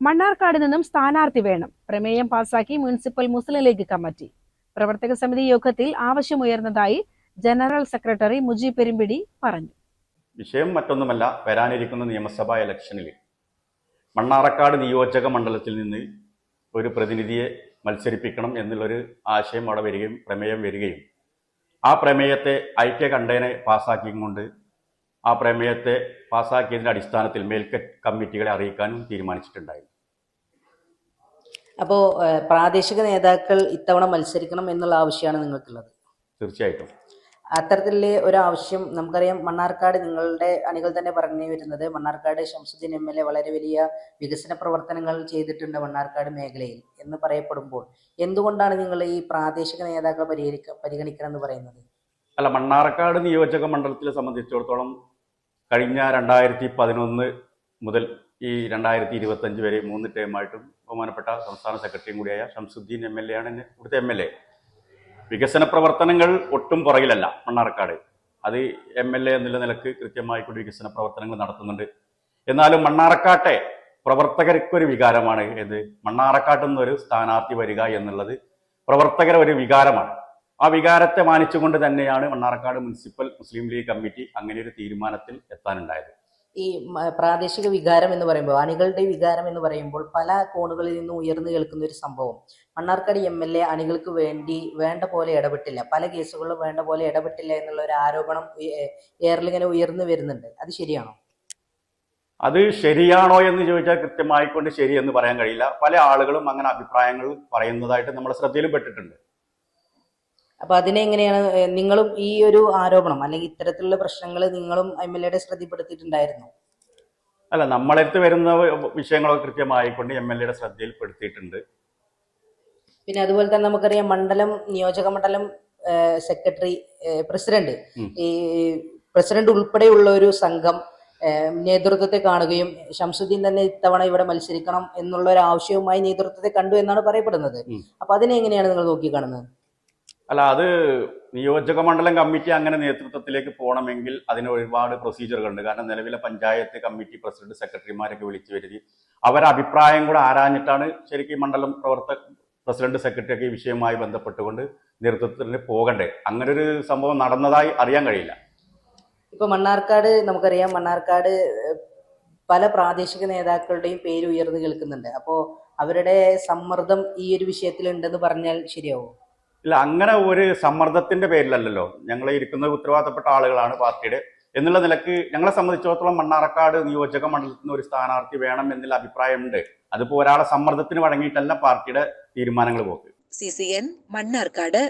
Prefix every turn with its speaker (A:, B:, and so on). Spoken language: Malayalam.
A: മണ്ണാർക്കാട് നിന്നും സ്ഥാനാർത്ഥി വേണം. പ്രമേയം പാസാക്കി മുനിസിപ്പൽ മുസ്ലിം ലീഗ് കമ്മിറ്റി. പ്രവർത്തക സമിതി യോഗത്തിൽ ആവശ്യമുയർന്നതായി ജനറൽ സെക്രട്ടറി മുജീബ് പെരുമ്പിടി പറഞ്ഞു.
B: വിഷയം മറ്റൊന്നുമല്ല വരാനിരിക്കുന്ന നിയമസഭാ ഇലക്ഷനിൽ മണ്ണാറക്കാട് നിയോജക മണ്ഡലത്തിൽ നിന്ന് ഒരു പ്രതിനിധിയെ മത്സരിപ്പിക്കണം എന്നുള്ളൊരു ആശയം അവിടെ വരികയും പ്രമേയം വരികയും ആ പ്രമേയത്തെ ഐക്യ കണ്ടേനെ പാസ്സാക്കിക്കൊണ്ട് ആ പ്രമേയത്തെ പാസ്സാക്കിയതിന്റെ അടിസ്ഥാനത്തിൽ മേൽക്കറ്റ് കമ്മിറ്റികളെ അറിയിക്കാനും തീരുമാനിച്ചിട്ടുണ്ടായിരുന്നു
C: അപ്പോൾ പ്രാദേശിക നേതാക്കൾ ഇത്തവണ മത്സരിക്കണം എന്നുള്ള ആവശ്യമാണ് നിങ്ങൾക്കുള്ളത്?
B: തീർച്ചയായിട്ടും.
C: അത്തരത്തിൽ ഒരു ആവശ്യം നമുക്കറിയാം മണ്ണാർക്കാട് നിങ്ങളുടെ അണികൾ തന്നെ പറഞ്ഞു വരുന്നത് Mannarkkad Shamsudheen M L A വളരെ വലിയ വികസന പ്രവർത്തനങ്ങൾ ചെയ്തിട്ടുണ്ട് മണ്ണാർക്കാട് മേഖലയിൽ എന്ന് പറയപ്പെടുമ്പോൾ എന്തുകൊണ്ടാണ് നിങ്ങൾ ഈ പ്രാദേശിക നേതാക്കളെ പരിഹരിക്ക പരിഗണിക്കണം എന്ന് പറയുന്നത്?
B: അല്ല മണ്ണാർക്കാട് നിയോജക മണ്ഡലത്തിലെ സംബന്ധിച്ചിടത്തോളം കഴിഞ്ഞ രണ്ടായിരത്തി പതിനൊന്ന് മുതൽ ഈ രണ്ടായിരത്തി ഇരുപത്തഞ്ച് വരെ മൂന്ന് ടേമായിട്ടും ബഹുമാനപ്പെട്ട സംസ്ഥാന സെക്രട്ടറിയും കൂടിയായ ഷംസുദ്ദീൻ എം എൽ എ ആണ് ഇവിടുത്തെ എം എൽ എ. വികസന പ്രവർത്തനങ്ങൾ ഒട്ടും പുറകിലല്ല മണ്ണാർക്കാട്. അത് എം എൽ എ എന്നുള്ള നിലയ്ക്ക് കൃത്യമായിക്കൊണ്ട് വികസന പ്രവർത്തനങ്ങൾ നടത്തുന്നുണ്ട്. എന്നാലും മണ്ണാർക്കാട്ടെ പ്രവർത്തകർക്കൊരു വികാരമാണ് ഏത്? മണ്ണാർക്കാട്ടിൽ നിന്നൊരു സ്ഥാനാർത്ഥി വരിക എന്നുള്ളത് പ്രവർത്തകരെ ഒരു വികാരമാണ്. ആ വികാരത്തെ മാനിച്ചുകൊണ്ട് തന്നെയാണ് മണ്ണാർക്കാട് മുനിസിപ്പൽ മുസ്ലിം ലീഗ് കമ്മിറ്റി അങ്ങനെ ഒരു തീരുമാനത്തിൽ എത്താനുണ്ടായത്.
C: ഈ പ്രാദേശിക വികാരം എന്ന് പറയുമ്പോൾ അണികളുടെ വികാരം എന്ന് പറയുമ്പോൾ പല കോണുകളിൽ നിന്നും ഉയർന്നു കേൾക്കുന്ന ഒരു സംഭവം. മണ്ണാർക്കാട് എം എൽ എ അണികൾക്ക് വേണ്ടി വേണ്ട പോലെ ഇടപെട്ടില്ല. പല കേസുകളിലും വേണ്ട പോലെ ഇടപെട്ടില്ല എന്നുള്ള ഒരു ആരോപണം ഉയ- ഉയർന്നു വരുന്നുണ്ട്. അത് ശരിയാണോ?
B: അത് ശരിയാണോ എന്ന് ചോദിച്ചാൽ കൃത്യമായിക്കൊണ്ട് ശരി എന്ന് പറയാൻ കഴിയില്ല. പല ആളുകളും അങ്ങനെ അഭിപ്രായങ്ങൾ പറയുന്നതായിട്ട് നമ്മുടെ ശ്രദ്ധയിലും പെട്ടിട്ടുണ്ട്
C: അപ്പൊ അതിനെ എങ്ങനെയാണ് നിങ്ങളും ഈ ഒരു ആരോപണം അല്ലെങ്കിൽ ഇത്തരത്തിലുള്ള പ്രശ്നങ്ങൾ നിങ്ങളും എം എൽ എയുടെ ശ്രദ്ധപ്പെടുത്തിയിട്ടുണ്ടായിരുന്നു
B: അല്ല നമ്മളെടുത്ത് വരുന്ന വിഷയങ്ങളൊക്കെ കൃത്യമായിക്കൊണ്ട് എം എൽ എയുടെ ശ്രദ്ധയിൽപ്പെടുത്തിയിട്ടുണ്ട്.
C: പിന്നെ അതുപോലെ തന്നെ നമുക്കറിയാം മണ്ഡലം നിയോജക മണ്ഡലം സെക്രട്ടറി പ്രസിഡന്റ്. ഈ പ്രസിഡന്റ് ഉൾപ്പെടെയുള്ള ഒരു സംഘം നേതൃത്വത്തെ കാണുകയും ശംസുദ്ദീൻ തന്നെ ഇത്തവണ ഇവിടെ മത്സരിക്കണം എന്നുള്ള ഒരു ആവശ്യവുമായി നേതൃത്വത്തെ കണ്ടു എന്നാണ് പറയപ്പെടുന്നത്. അപ്പൊ അതിനെ എങ്ങനെയാണ് നിങ്ങൾ നോക്കിക്കാണുന്നത്?
B: അല്ല അത് നിയോജക മണ്ഡലം കമ്മിറ്റി അങ്ങനെ നേതൃത്വത്തിലേക്ക് പോകണമെങ്കിൽ അതിന് ഒരുപാട് പ്രൊസീജിയറുകളുണ്ട് കാരണം നിലവിലെ പഞ്ചായത്ത് കമ്മിറ്റി പ്രസിഡന്റ് സെക്രട്ടറിമാരൊക്കെ വിളിച്ചു വരുത്തി അവരുടെ അഭിപ്രായം കൂടെ ആരാഞ്ഞിട്ടാണ് ശരിക്കും മണ്ഡലം പ്രവർത്തക പ്രസിഡന്റ് സെക്രട്ടറി ഒക്കെ ഈ വിഷയവുമായി ബന്ധപ്പെട്ടുകൊണ്ട് നേതൃത്വത്തിന് പോകണ്ടേ? അങ്ങനെ ഒരു സംഭവം നടന്നതായി അറിയാൻ കഴിയില്ല.
C: ഇപ്പൊ മണ്ണാർക്കാട് നമുക്കറിയാം മണ്ണാർക്കാട് പല പ്രാദേശിക നേതാക്കളുടെയും പേര് ഉയർന്നു കേൾക്കുന്നുണ്ട്. അപ്പോ അവരുടെ സമ്മർദ്ദം ഈ ഒരു വിഷയത്തിൽ ഉണ്ടെന്ന് പറഞ്ഞാൽ ശരിയാവോ?
B: ഇല്ല അങ്ങനെ ഒരു സമ്മർദ്ദത്തിന്റെ പേരിലല്ലല്ലോ. ഞങ്ങൾ ഇരിക്കുന്ന ഉത്തരവാദിത്തപ്പെട്ട ആളുകളാണ് പാർട്ടിയുടെ. എന്നുള്ള നിലയ്ക്ക് ഞങ്ങളെ സംബന്ധിച്ചിടത്തോളം മണ്ണാർക്കാട് നിയോജക മണ്ഡലത്തിൽ നിന്ന് ഒരു സ്ഥാനാർത്ഥി വേണം എന്നുള്ള അഭിപ്രായമുണ്ട്. അതിപ്പോ ഒരാളെ സമ്മർദ്ദത്തിന് വഴങ്ങിയിട്ടല്ല പാർട്ടിയുടെ തീരുമാനങ്ങൾ പോക്ക്.
D: C C N Mannarkkad.